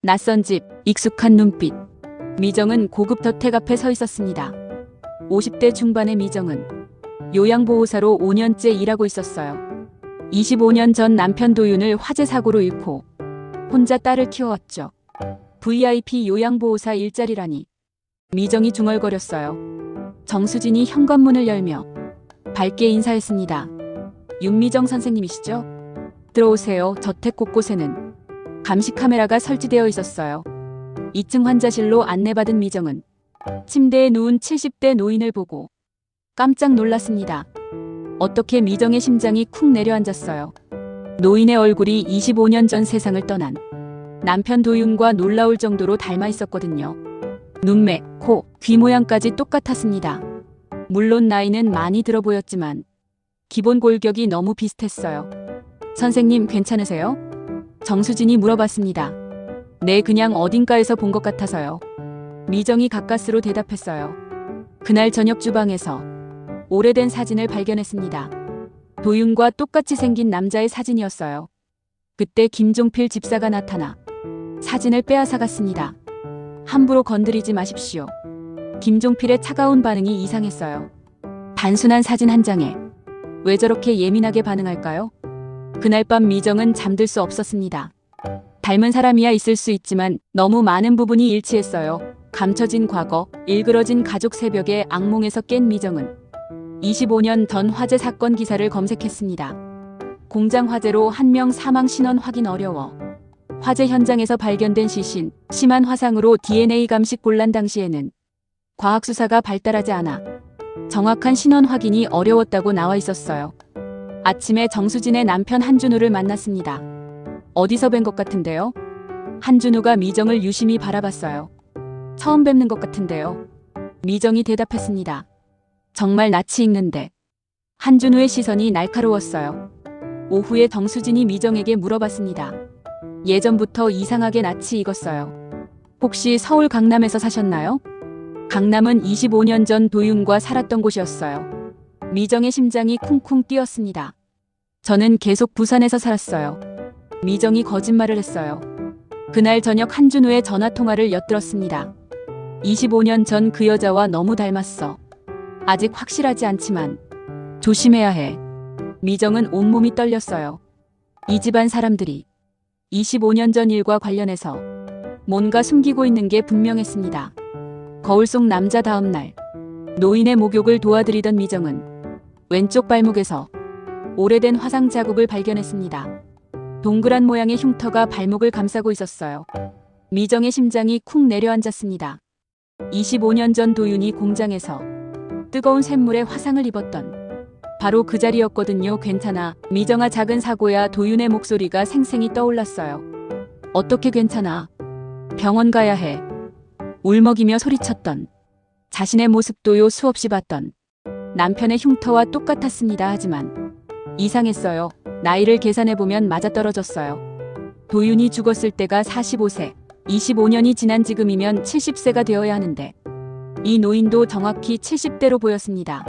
낯선 집, 익숙한 눈빛. 미정은 고급 저택 앞에 서 있었습니다. 50대 중반의 미정은 요양보호사로 5년째 일하고 있었어요. 25년 전 남편 도윤을 화재 사고로 잃고 혼자 딸을 키워왔죠. VIP 요양보호사 일자리라니. 미정이 중얼거렸어요. 정수진이 현관문을 열며 밝게 인사했습니다. 윤미정 선생님이시죠? 들어오세요. 저택 곳곳에는 감시 카메라가 설치되어 있었어요. 2층 환자실로 안내받은 미정은 침대에 누운 70대 노인을 보고 깜짝 놀랐습니다. 어떻게 미정의 심장이 쿵 내려앉았어요. 노인의 얼굴이 25년 전 세상을 떠난 남편 도윤과 놀라울 정도로 닮아 있었거든요. 눈매, 코, 귀 모양까지 똑같았습니다. 물론 나이는 많이 들어 보였지만 기본 골격이 너무 비슷했어요. 선생님 괜찮으세요? 정수진이 물어봤습니다. 네, 그냥 어딘가에서 본 것 같아서요. 미정이 가까스로 대답했어요. 그날 저녁 주방에서 오래된 사진을 발견했습니다. 도윤과 똑같이 생긴 남자의 사진이었어요. 그때 김종필 집사가 나타나 사진을 빼앗아 갔습니다. 함부로 건드리지 마십시오. 김종필의 차가운 반응이 이상했어요. 단순한 사진 한 장에 왜 저렇게 예민하게 반응할까요? 그날 밤 미정은 잠들 수 없었습니다. 닮은 사람이야 있을 수 있지만 너무 많은 부분이 일치했어요. 감춰진 과거, 일그러진 가족 새벽에 악몽에서 깬 미정은 25년 전 화재 사건 기사를 검색했습니다. 공장 화재로 한 명 사망 신원 확인 어려워. 화재 현장에서 발견된 시신, 심한 화상으로 DNA 감식 곤란 당시에는 과학 수사가 발달하지 않아 정확한 신원 확인이 어려웠다고 나와 있었어요. 아침에 정수진의 남편 한준우를 만났습니다. 어디서 뵌 것 같은데요? 한준우가 미정을 유심히 바라봤어요. 처음 뵙는 것 같은데요. 미정이 대답했습니다. 정말 낯이 익는데. 한준우의 시선이 날카로웠어요. 오후에 정수진이 미정에게 물어봤습니다. 예전부터 이상하게 낯이 익었어요. 혹시 서울 강남에서 사셨나요? 강남은 25년 전 도윤과 살았던 곳이었어요. 미정의 심장이 쿵쿵 뛰었습니다. 저는 계속 부산에서 살았어요. 미정이 거짓말을 했어요. 그날 저녁 한준우의 전화 통화를 엿들었습니다. 25년 전 그 여자와 너무 닮았어. 아직 확실하지 않지만 조심해야 해. 미정은 온몸이 떨렸어요. 이 집안 사람들이 25년 전 일과 관련해서 뭔가 숨기고 있는 게 분명했습니다. 거울 속 남자 다음 날 노인의 목욕을 도와드리던 미정은 왼쪽 발목에서 오래된 화상 자국을 발견했습니다. 동그란 모양의 흉터가 발목을 감싸고 있었어요. 미정의 심장이 쿵 내려앉았습니다. 25년 전 도윤이 공장에서 뜨거운 샘물에 화상을 입었던 바로 그 자리였거든요. 괜찮아. 미정아 작은 사고야 도윤의 목소리가 생생히 떠올랐어요. 어떻게 괜찮아? 병원 가야 해. 울먹이며 소리쳤던 자신의 모습도요 수없이 봤던 남편의 흉터와 똑같았습니다. 하지만 이상했어요. 나이를 계산해보면 맞아떨어졌어요. 도윤이 죽었을 때가 45세, 25년이 지난 지금이면 70세가 되어야 하는데 이 노인도 정확히 70대로 보였습니다.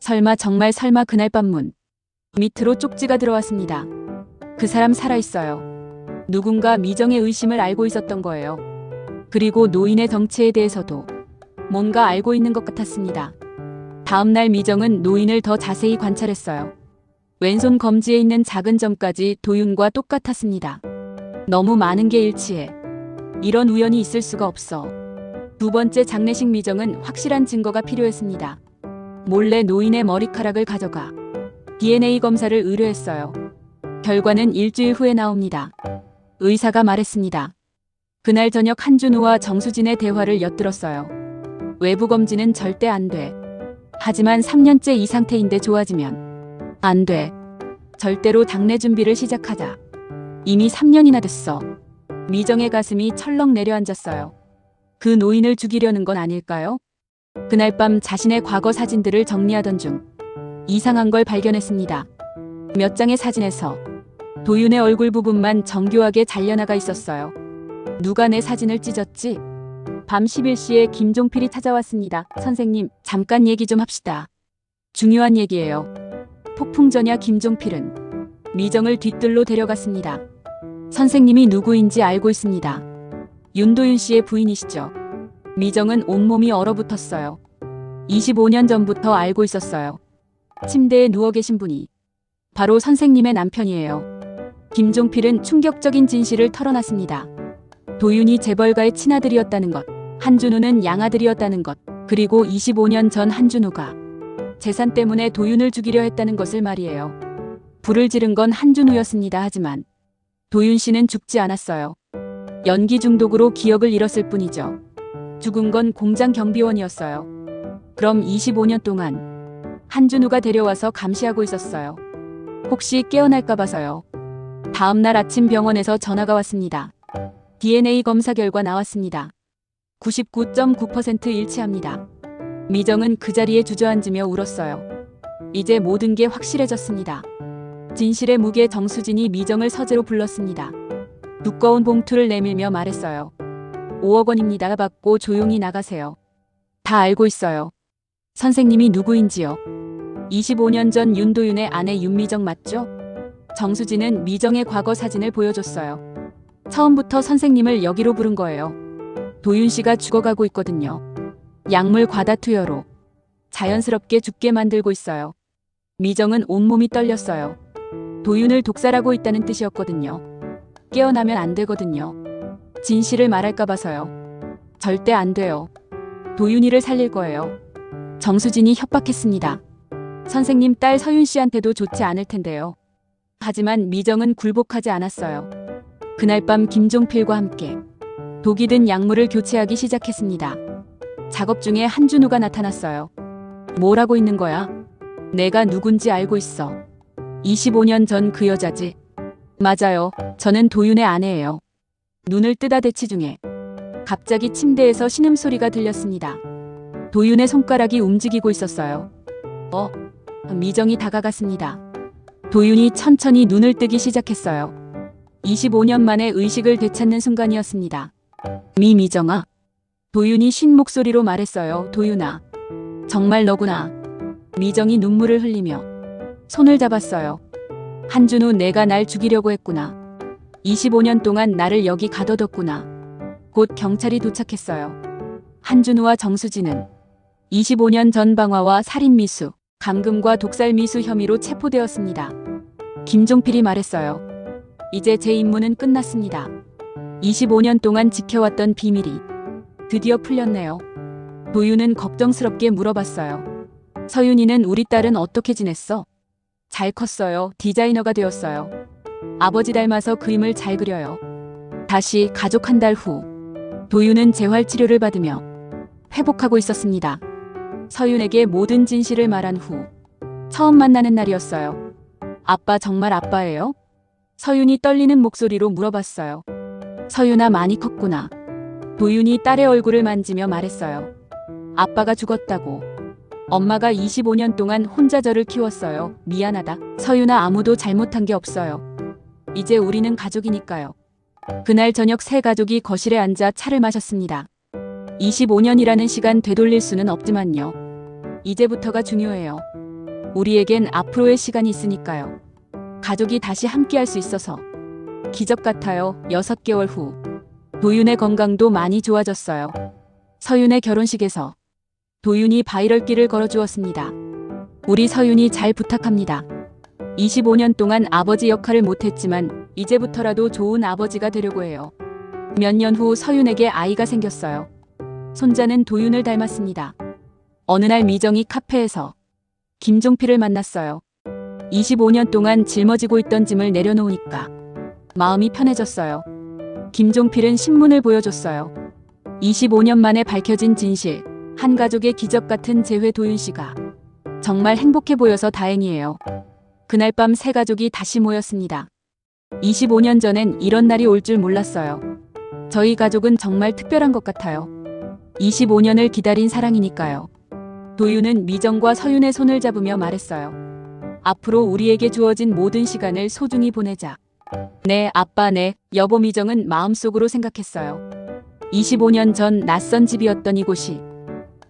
설마 정말 설마 그날 밤 문 밑으로 쪽지가 들어왔습니다. 그 사람 살아있어요. 누군가 미정의 의심을 알고 있었던 거예요. 그리고 노인의 정체에 대해서도 뭔가 알고 있는 것 같았습니다. 다음날 미정은 노인을 더 자세히 관찰했어요. 왼손 검지에 있는 작은 점까지 도윤과 똑같았습니다. 너무 많은 게 일치해. 이런 우연이 있을 수가 없어. 두 번째 장례식 미정은 확실한 증거가 필요했습니다. 몰래 노인의 머리카락을 가져가 DNA 검사를 의뢰했어요. 결과는 일주일 후에 나옵니다. 의사가 말했습니다. 그날 저녁 한준우와 정수진의 대화를 엿들었어요. 외부 검진은 절대 안 돼. 하지만 3년째 이 상태인데 좋아지면 안 돼. 절대로 장례 준비를 시작하자. 이미 3년이나 됐어. 미정의 가슴이 철렁 내려앉았어요. 그 노인을 죽이려는 건 아닐까요? 그날 밤 자신의 과거 사진들을 정리하던 중 이상한 걸 발견했습니다. 몇 장의 사진에서 도윤의 얼굴 부분만 정교하게 잘려나가 있었어요. 누가 내 사진을 찢었지? 밤 11시에 김종필이 찾아왔습니다. 선생님, 잠깐 얘기 좀 합시다. 중요한 얘기예요. 폭풍전야 김종필은 미정을 뒤뜰로 데려갔습니다. 선생님이 누구인지 알고 있습니다. 윤도윤 씨의 부인이시죠. 미정은 온몸이 얼어붙었어요. 25년 전부터 알고 있었어요. 침대에 누워 계신 분이 바로 선생님의 남편이에요. 김종필은 충격적인 진실을 털어놨습니다. 도윤이 재벌가의 친아들이었다는 것, 한준우는 양아들이었다는 것, 그리고 25년 전 한준우가 재산 때문에 도윤을 죽이려 했다는 것을 말이에요. 불을 지른 건 한준우였습니다. 하지만 도윤 씨는 죽지 않았어요. 연기 중독으로 기억을 잃었을 뿐이죠. 죽은 건 공장 경비원이었어요. 그럼 25년 동안 한준우가 데려와서 감시하고 있었어요. 혹시 깨어날까 봐서요. 다음 날 아침 병원에서 전화가 왔습니다. DNA 검사 결과 나왔습니다. 99.9% 일치합니다. 미정은 그 자리에 주저앉으며 울었어요. 이제 모든 게 확실해졌습니다. 진실의 무게 정수진이 미정을 서재로 불렀습니다. 두꺼운 봉투를 내밀며 말했어요. 5억 원입니다. 받고 조용히 나가세요. 다 알고 있어요. 선생님이 누구인지요. 25년 전 윤도윤의 아내 윤미정 맞죠? 정수진은 미정의 과거 사진을 보여줬어요. 처음부터 선생님을 여기로 부른 거예요. 도윤 씨가 죽어가고 있거든요. 약물 과다 투여로 자연스럽게 죽게 만들고 있어요. 미정은 온몸이 떨렸어요. 도윤을 독살하고 있다는 뜻이었거든요. 깨어나면 안 되거든요. 진실을 말할까 봐서요. 절대 안 돼요. 도윤이를 살릴 거예요. 정수진이 협박했습니다. 선생님 딸 서윤 씨한테도 좋지 않을 텐데요. 하지만 미정은 굴복하지 않았어요. 그날 밤 김종필과 함께 독이 든 약물을 교체하기 시작했습니다. 작업 중에 한준우가 나타났어요. 뭘 하고 있는 거야? 내가 누군지 알고 있어. 25년 전 그 여자지. 맞아요. 저는 도윤의 아내예요. 눈을 뜨다 대치 중에 갑자기 침대에서 신음소리가 들렸습니다. 도윤의 손가락이 움직이고 있었어요. 어? 미정이 다가갔습니다. 도윤이 천천히 눈을 뜨기 시작했어요. 25년 만에 의식을 되찾는 순간이었습니다. 미 미정아. 도윤이 쉰 목소리로 말했어요. 도윤아. 정말 너구나. 미정이 눈물을 흘리며 손을 잡았어요. 한준우 내가 날 죽이려고 했구나. 25년 동안 나를 여기 가둬뒀구나. 곧 경찰이 도착했어요. 한준우와 정수진은 25년 전 방화와 살인 미수, 감금과 독살 미수 혐의로 체포되었습니다. 김종필이 말했어요. 이제 제 임무는 끝났습니다. 25년 동안 지켜왔던 비밀이 드디어 풀렸네요. 도윤은 걱정스럽게 물어봤어요. 서윤이는 우리 딸은 어떻게 지냈어? 잘 컸어요. 디자이너가 되었어요. 아버지 닮아서 그림을 잘 그려요. 다시 가족 한 달 후, 도윤은 재활 치료를 받으며 회복하고 있었습니다. 서윤에게 모든 진실을 말한 후, 처음 만나는 날이었어요. 아빠 정말 아빠예요? 서윤이 떨리는 목소리로 물어봤어요. 서윤아 많이 컸구나. 도윤이 딸의 얼굴을 만지며 말했어요. 아빠가 죽었다고. 엄마가 25년 동안 혼자 저를 키웠어요. 미안하다. 서윤아 아무도 잘못한 게 없어요. 이제 우리는 가족이니까요. 그날 저녁 세 가족이 거실에 앉아 차를 마셨습니다. 25년이라는 시간 되돌릴 수는 없지만요. 이제부터가 중요해요. 우리에겐 앞으로의 시간이 있으니까요. 가족이 다시 함께할 수 있어서 기적 같아요. 6개월 후 도윤의 건강도 많이 좋아졌어요. 서윤의 결혼식에서 도윤이 바이럴길을 걸어주었습니다. 우리 서윤이 잘 부탁합니다. 25년 동안 아버지 역할을 못했지만 이제부터라도 좋은 아버지가 되려고 해요. 몇 년 후 서윤에게 아이가 생겼어요. 손자는 도윤을 닮았습니다. 어느 날 미정이 카페에서 김종필을 만났어요. 25년 동안 짊어지고 있던 짐을 내려놓으니까 마음이 편해졌어요. 김종필은 신문을 보여줬어요. 25년 만에 밝혀진 진실, 한 가족의 기적 같은 재회 도윤 씨가 정말 행복해 보여서 다행이에요. 그날 밤 세 가족이 다시 모였습니다. 25년 전엔 이런 날이 올 줄 몰랐어요. 저희 가족은 정말 특별한 것 같아요. 25년을 기다린 사랑이니까요. 도윤은 미정과 서윤의 손을 잡으며 말했어요. 앞으로 우리에게 주어진 모든 시간을 소중히 보내자. 네, 아빠, 네. 여보 미정은 마음속으로 생각했어요. 25년 전 낯선 집이었던 이곳이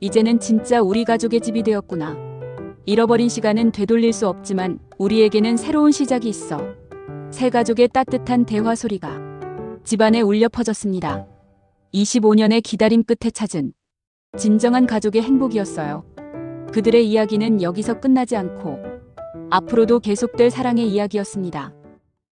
이제는 진짜 우리 가족의 집이 되었구나. 잃어버린 시간은 되돌릴 수 없지만 우리에게는 새로운 시작이 있어. 새 가족의 따뜻한 대화 소리가 집안에 울려 퍼졌습니다. 25년의 기다림 끝에 찾은 진정한 가족의 행복이었어요. 그들의 이야기는 여기서 끝나지 않고 앞으로도 계속될 사랑의 이야기였습니다.